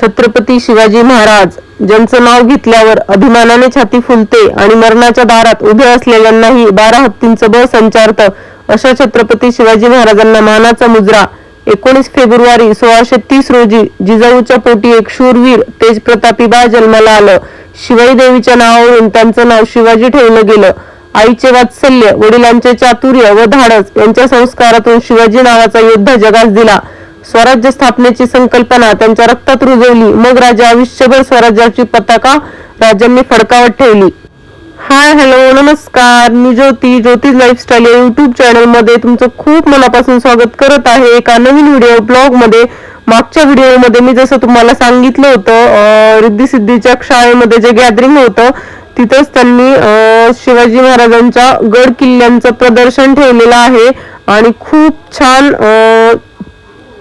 छत्रपती शिवाजी महाराज ज्यांचं नाव घेतल्यावर अभिमानाने छाती फुलते आणि मरणाच्या दारात उभे असलेल्यांनाही बारा हत्तींचं बळ संचारत अशा छत्रपती शिवाजी महाराजांना मानाचा मुजरा. एकोणीस फेब्रुवारी सोळाशे तीस रोजी जिजाऊच्या पोटी एक शूरवीर तेज प्रतापी बाळ जन्माला आलं. शिवाई देवीच्या नावावरून त्यांचं नाव शिवाजी ठेवलं गेलं. आईचे वात्सल्य वडिलांचे चातुर्य व धाडस यांच्या संस्कारातून शिवाजी नावाचा योद्धा जगास दिला. स्वराज्य स्थापनेची संकल्पना त्यांच्या रक्तात रुजवली. मग राजा आयुष्यभर स्वराज्याची पताका राजांनी फडकावत ठेवली. हाय हॅलो नमस्कार. मी ज्योती ज्योतिष लाईफस्टाईल या युट्यूब चॅनलमध्ये तुमचं खूप मनापासून स्वागत करत आहे. एका नवीन व्हिडिओ ब्लॉगमध्ये मागच्या व्हिडिओमध्ये मी जसं तुम्हाला सांगितलं होतं अं, सिद्धीच्या शाळेमध्ये जे गॅदरिंग होतं तिथंच त्यांनी शिवाजी महाराजांच्या गड किल्ल्यांचं प्रदर्शन ठेवलेलं आहे. आणि खूप छान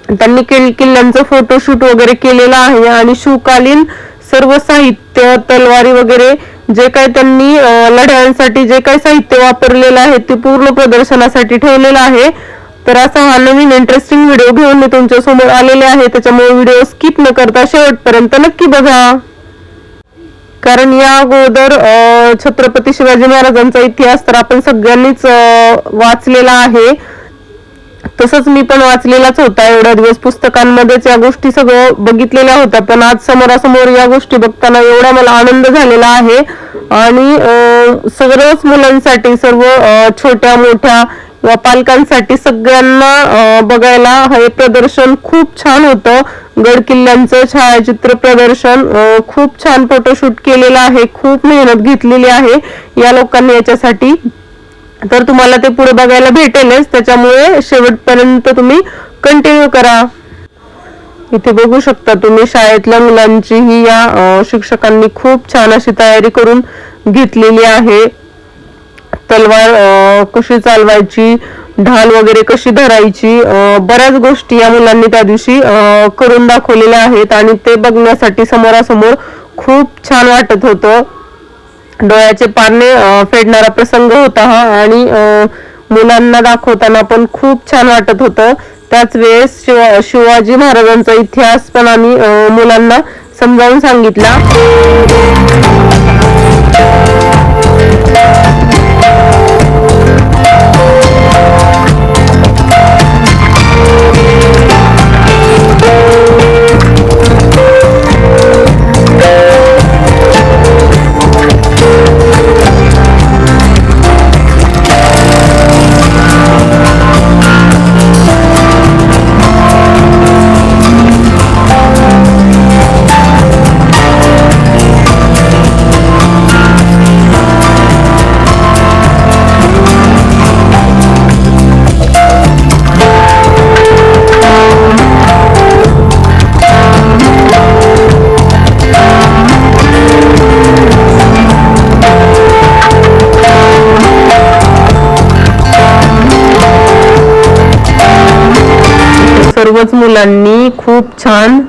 त्यांनी किल किल्ल्यांचं फोटोशूट वगैरे केलेलं आहे आणि शिवकालीन सर्व साहित्य तलवारी वगैरे जे काही त्यांनी लढ्यांसाठी जे काही साहित्य वापरलेलं आहे ते पूर्ण प्रदर्शनासाठी ठेवलेलं आहे. तर असा हा नवीन इंटरेस्टिंग व्हिडिओ घेऊन मी तुमच्यासमोर आलेले आहे. त्याच्यामुळे व्हिडिओ स्किप न करता शेवटपर्यंत नक्की बघा. कारण या अगोदर अं, छत्रपती शिवाजी महाराजांचा इतिहास तर आपण सगळ्यांनीच वाचलेला आहे. तसंच मी पण वाचलेलाच होता एवढ्या दिवस. पुस्तकांमध्येच या गोष्टी सगळं बघितलेल्या होत्या पण आज समोरासमोर या गोष्टी बघताना एवढा मला आनंद झालेला आहे. आणि सगळंच सर्वच मुलांसाठी सर्व छोट्या मोठ्या किंवा पालकांसाठी सगळ्यांना बघायला हे प्रदर्शन खूप छान होतं. गड किल्ल्यांचं छायाचित्र प्रदर्शन खूप छान फोटोशूट केलेलं आहे खूप मेहनत घेतलेली आहे या लोकांनी याच्यासाठी. तर तुम्हाला ते पुढे बघायला भेटेलच. त्याच्यामुळे शेवटपर्यंत तुम्ही कंटिन्यू करा. इथे बघू शकता तुम्ही शाळेतल्या मुलांची ही या शिक्षकांनी खूप छान अशी तयारी करून घेतलेली आहे. तलवार कशी चालवायची ढाल वगैरे कशी धरायची बऱ्याच गोष्टी या मुलांनी त्या दिवशी करून दाखवलेल्या आहेत आणि ते बघण्यासाठी समोरासमोर खूप छान वाटत होतं. डोळ्याचे पारणे फेडणारा प्रसंग होता हा. आणि मुलांना दाखवताना पण खूप छान वाटत होतं. त्याच वेळेस शिवा शिवाजी महाराजांचा इतिहास पण आम्ही मुलांना समजावून सांगितला. सर्वच मुलांनी खूप छान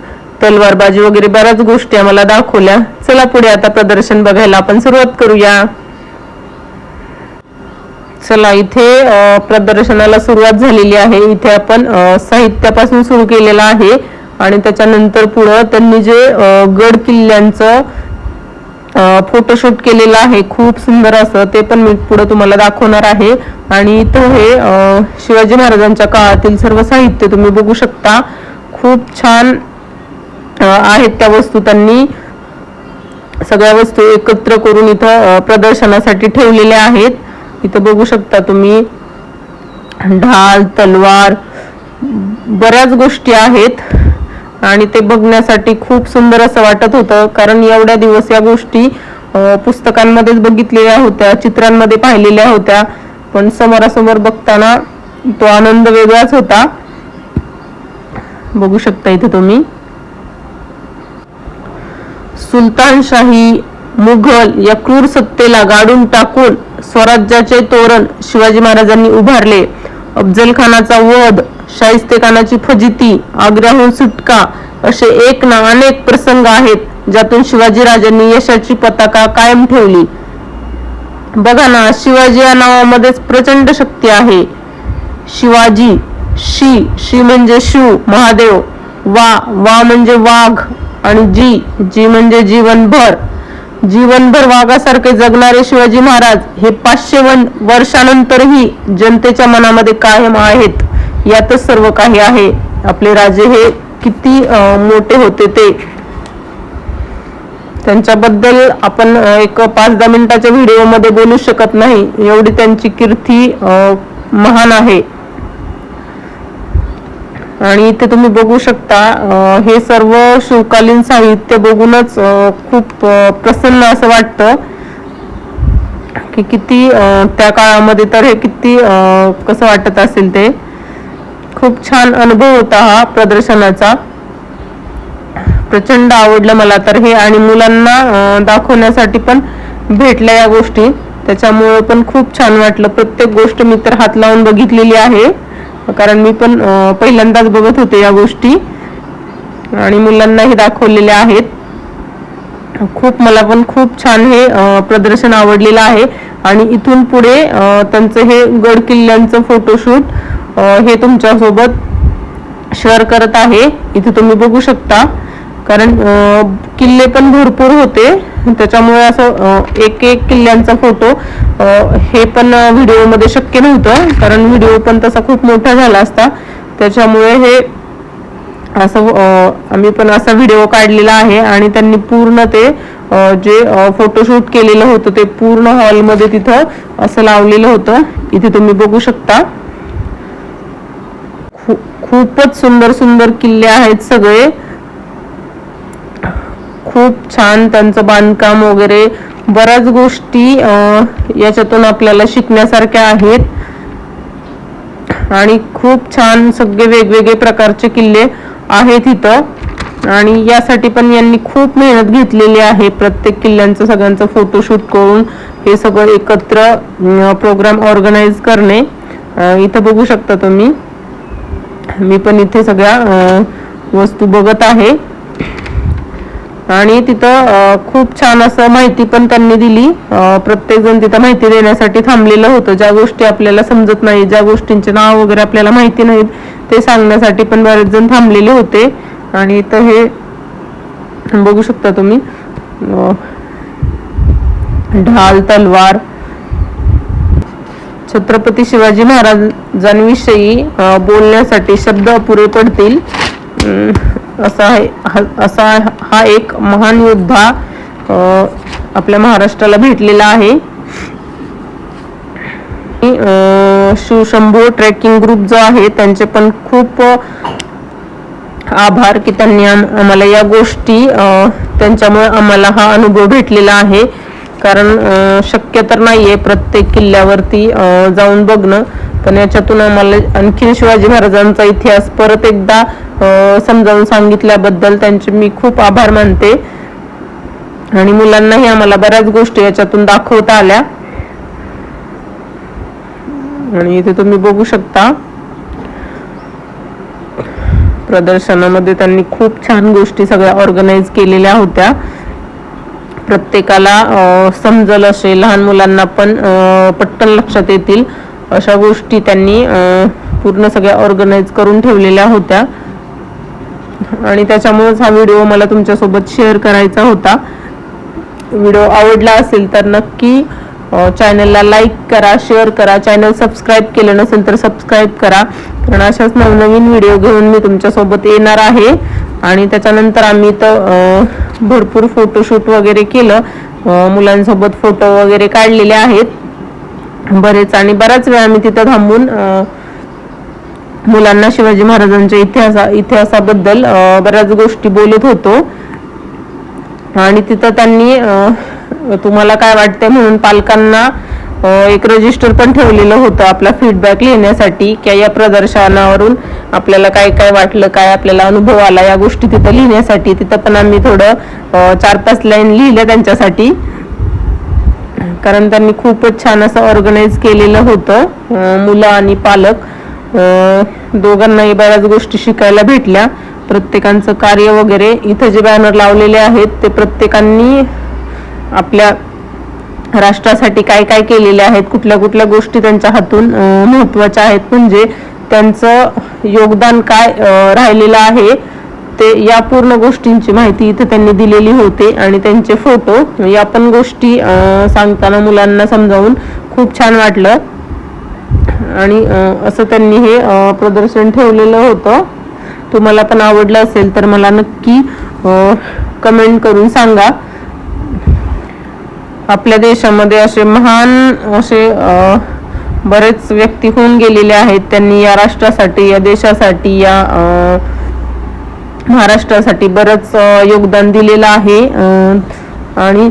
तलवारबाजी वगैरे बऱ्याच गोष्टी आम्हाला दाखवल्या. चला पुढे आता प्रदर्शन बघायला आपण सुरुवात करूया. चला इथे प्रदर्शनाला सुरुवात झालेली आहे. इथे आपण साहित्यापासून सुरू केलेला आहे. आणि त्याच्यानंतर पुढं त्यांनी जे गड किल्ल्यांचं फोटोशूट केलेलं आहे. खूप सुंदर असं. ते पण मी पुढे तुम्हाला दाखवणार आहे. आणि इथं हे शिवाजी महाराजांच्या काळातील सर्व साहित्य तुम्ही बघू शकता. खूप छान आहेत त्या वस्तू त्यांनी. सगळ्या वस्तू एकत्र करून इथं प्रदर्शनासाठी ठेवलेल्या आहेत. इथं बघू शकता तुम्ही. ढाल तलवार बऱ्याच गोष्टी आहेत. आणि ते बघण्यासाठी खूप सुंदर असं वाटत होतं कारण एवढ्या दिवस या गोष्टी पुस्तकांमध्येच बघितलेल्या होत्या चित्रांमध्ये पाहिलेल्या होत्या. पण समोरासमोर बघताना तो आनंद वेगळाच होता. बघू शकता इथे तुम्ही. सुलतानशाही मुघल या क्रूर सत्तेला गाडून टाकून स्वराज्याचे तोरण शिवाजी महाराजांनी उभारले. अफजल खानाचा वध शाहिस्तेखानाची फजिती आग्र्याहून सुटका असे एक ना अनेक प्रसंग आहेत ज्यातून शिवाजी राजांनी यशाची पताका कायम ठेवली. बघा ना शिवाजी या नावामध्येच प्रचंड शक्ती आहे. शिवाजी शी शी म्हणजे शिव महादेव वा वा म्हणजे वाघ आणि जी जी म्हणजे जीवनभर. जीवनभर वाघासारखे जगणारे शिवाजी महाराज हे पाचशे वन वर्षानंतरही जनतेच्या मनामध्ये कायम आहेत. यातच सर्व काही आहे. आपले राजे हे किती मोठे होते ते. त्यांच्याबद्दल आपण एक पाच दहा मिनिटाच्या व्हिडिओमध्ये बोलू शकत नाही. एवढी त्यांची कीर्ती महान आहे. आणि इथे तुम्ही बघू शकता हे सर्व शिवकालीन साहित्य बघूनच खूप प्रसन्न असं वाटतं. की किती त्या काळामध्ये तर हे किती अं, कसं वाटत असेल ते. खूप छान अनुभव होता हा प्रदर्शनाचा. प्रचंड आवडलं मला तर हे आणि मुलांना दाखवण्यासाठी पण भेटल्या या गोष्टी. त्याच्यामुळे पण खूप छान वाटलं. प्रत्येक गोष्ट मी तर हात लावून बघितलेली आहे. कारण मी पण पहिल्यांदाच बघत होते या गोष्टी. आणि मुलांनाही दाखवलेल्या आहेत. खूप मला पण खूप छान हे प्रदर्शन आवडलेलं आहे. आणि इथून पुढे त्यांचं हे गड किल्ल्यांचं फोटोशूट हे तुमच्यासोबत शेअर करत आहे. इथे तुम्ही बघू शकता. कारण किल्ले पण भरपूर होते. त्याच्यामुळे असं एक एक किल्ल्यांचा फोटो हे पण व्हिडिओमध्ये शक्य नव्हतं. कारण व्हिडिओ पण तसा खूप मोठा झाला असता. त्याच्यामुळे हे असं आम्ही पण असा व्हिडिओ काढलेला आहे. आणि त्यांनी पूर्ण ते जे फोटोशूट केलेलं होतं ते पूर्ण हॉलमध्ये तिथं असं लावलेलं होतं. इथे तुम्ही बघू शकता. खूपच सुंदर सुंदर किल्ले आहेत सगळे. खूप छान त्यांचं बांधकाम वगैरे. बऱ्याच गोष्टी याच्यातून आपल्याला शिकण्यासारख्या आहेत. आणि खूप छान सगळे वेगवेगळे प्रकारचे किल्ले आहेत इथं. आणि यासाठी पण यांनी खूप मेहनत घेतलेली आहे प्रत्येक किल्ल्यांचं सगळ्यांचं फोटोशूट करून. हे सगळं एकत्र प्रोग्राम ऑर्गनाईज करणे. इथं बघू शकता तुम्ही. मी पण इथे सगळ्या वस्तू बघत आहे. आणि तिथं खूप छान असं माहिती पण त्यांनी दिली. प्रत्येक जण तिथं माहिती देण्यासाठी थांबलेलं होतं. ज्या गोष्टी आपल्याला समजत नाही ज्या गोष्टींचे नाव वगैरे आपल्याला माहिती नाहीत ते सांगण्यासाठी पण बरेच जण थांबलेले होते. आणि इथं हे बघू शकता तुम्ही. ढाल तलवार छत्रपती शिवाजी महाराजांविषयी बोलण्यासाठी शब्द अपुरे पडतील. असा आहे हा- असा हा एक महान योद्धा आपल्या महाराष्ट्राला भेटलेला आहे. अं, शिवशंभू ट्रेकिंग ग्रुप जो आहे त्यांचे पण खूप आभार की त्यांनी आम्हाला या गोष्टी अं, त्यांच्यामुळे आम्हाला हा अनुभव भेटलेला आहे. कारण शक्य तर नाहीये प्रत्येक किल्ल्यावरती जाऊन बघणं. पण याच्यातून आम्हाला आणखीन शिवाजी महाराजांचा इतिहास परत एकदा समजावून सांगितल्याबद्दल त्यांचे मी खूप आभार मानते. आणि मुलांनाही आम्हाला बऱ्याच गोष्टी याच्यातून दाखवता आल्या. आणि इथे तुम्ही बघू शकता. प्रदर्शनामध्ये त्यांनी खूप छान गोष्टी सगळ्या ऑर्गनाईज केलेल्या होत्या. प्रत्येकाला समजल असे लहान मुलांना पण पटकन लक्षात येतील. अशा गोष्टी त्यांनी पूर्ण सगळ्या ऑर्गनाईज करून ठेवलेल्या होत्या. आणि त्याच्यामुळेच हा व्हिडिओ मला तुमच्यासोबत शेअर करायचा होता. व्हिडिओ आवडला असेल तर नक्की चॅनलला लाईक करा शेअर करा. चॅनल सबस्क्राईब केलं नसेल तर सबस्क्राईब करा. कारण अशाच नवनवीन व्हिडिओ घेऊन मी तुमच्यासोबत येणार आहे. आणि त्याच्यानंतर आम्ही तर अं, भरपूर फोटोशूट वगैरे केलं. मुलांसोबत फोटो वगैरे काढलेले आहेत. बरेच आणि बराच वेळ आम्ही तिथं थांबून मुलांना शिवाजी महाराजांच्या इतिहासा इतिहासाबद्दल बऱ्याच गोष्टी बोलत होतो. आणि तिथं त्यांनी तुम्हाला काय वाटतंय म्हणून पालकांना एक रजिस्टर पण ठेवलेलं होतं आपला फीडबॅक लिहिण्यासाठी की या प्रदर्शनावरून आपल्याला काय काय वाटलं काय आपल्याला अनुभव आला या गोष्टी तिथं लिहिण्यासाठी. तिथं पण आम्ही थोडं चार पाच लाईन लिहिल्या त्यांच्यासाठी. कारण त्यांनी खूपच छान असं ऑर्गनाईज केलेलं होतं मुलं आणि पालक. दोघांनाही बऱ्याच गोष्टी शिकायला भेटल्या. प्रत्येकांचं कार्य वगैरे इथं जे बॅनर लावलेले आहेत ते प्रत्येकांनी आपल्या राष्ट्रासाठी काय काय केलेले आहेत कुठल्या कुठल्या गोष्टी त्यांच्या हातून महत्त्वाच्या आहेत म्हणजे त्यांचं योगदान काय राहिलेलं आहे ते या पूर्ण गोष्टींची माहिती इथे त्यांनी दिलेली होती आणि त्यांचे फोटो या पण गोष्टी सांगताना मुलांना समजावून खूप छान वाटलं. आणि असं त्यांनी हे प्रदर्शन ठेवलेलं होतं. तुम्हाला पण आवडलं असेल तर मला नक्की कमेंट करून सांगा. आपल्या देशामध्ये असे महान असे बरेच व्यक्ती होऊन गेलेले आहेत. त्यांनी या राष्ट्रासाठी या देशासाठी या महाराष्ट्रासाठी बरंच योगदान दिलेलं आहे. आणि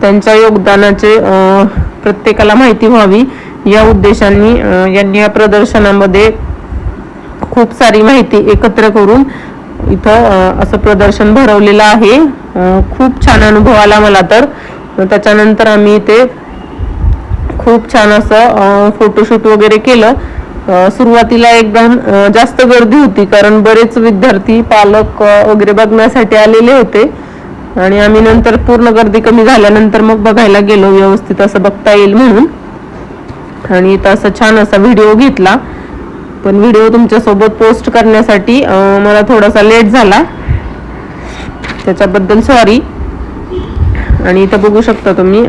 त्यांच्या योगदानाचे प्रत्येकाला माहिती व्हावी. या उद्देशाने यांनी या प्रदर्शनामध्ये खूप सारी माहिती एकत्र करून इथं असं प्रदर्शन भरवलेलं आहे. खूप छान अनुभव आला मला तर. त्याच्यानंतर आम्ही ते खूप छान असं फोटोशूट वगैरे केलं. सुरुवातीला एकदम जास्त गर्दी होती कारण बरेच विद्यार्थी पालक वगैरे बघण्यासाठी आलेले होते. आणि आम्ही नंतर पूर्ण गर्दी कमी झाल्यानंतर मग बघायला गेलो व्यवस्थित असं बघता येईल म्हणून. आणि इथं असं छान असा व्हिडिओ घेतला. पण व्हिडिओ तुमच्यासोबत पोस्ट करण्यासाठी मला थोडासा लेट झाला. त्याच्याबद्दल सॉरी आणि इथं बघू शकता तुम्ही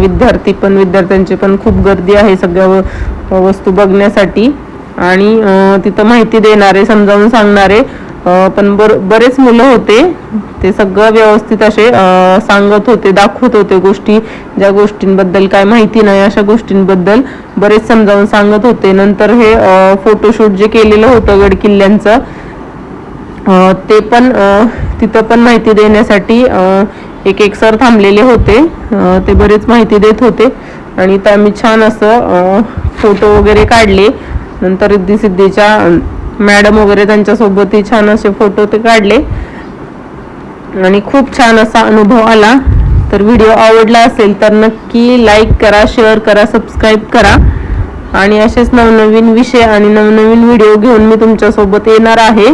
विद्यार्थी पण विद्यार्थ्यांची पण खूप गर्दी आहे सगळ्या वस्तू बघण्यासाठी. आणि तिथं माहिती देणारे समजावून सांगणारे पण बर बरेच मुलं होते. ते सगळं व्यवस्थित असे सांगत होते दाखवत होते गोष्टी ज्या गोष्टींबद्दल काय माहिती नाही अशा गोष्टींबद्दल बरेच समजावून सांगत होते. नंतर हे फोटोशूट जे केलेलं होतं गड किल्ल्यांचं ते पण तिथं पण माहिती देण्यासाठी एक एक सर थांबलेले होते. ते बरेच माहिती देत होते. आणि तर आम्ही छान असं फोटो वगैरे काढले. नंतर रिद्धी सिद्धीच्या मॅडम वगैरे त्यांच्यासोबतही छान असे फोटो ते काढले. आणि खूप छान असा अनुभव आला. तर व्हिडिओ आवडला असेल तर नक्की लाईक करा शेअर करा सबस्क्राईब करा. आणि असेच नवनवीन विषय आणि नवनवीन व्हिडिओ घेऊन मी तुमच्यासोबत येणार आहे.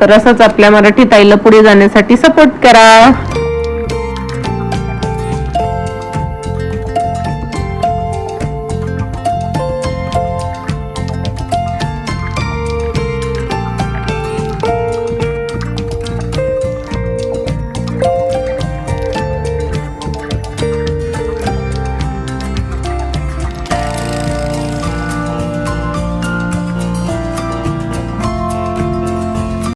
तर असंच आपल्या मराठी ताईला पुढे जाण्यासाठी सपोर्ट करा.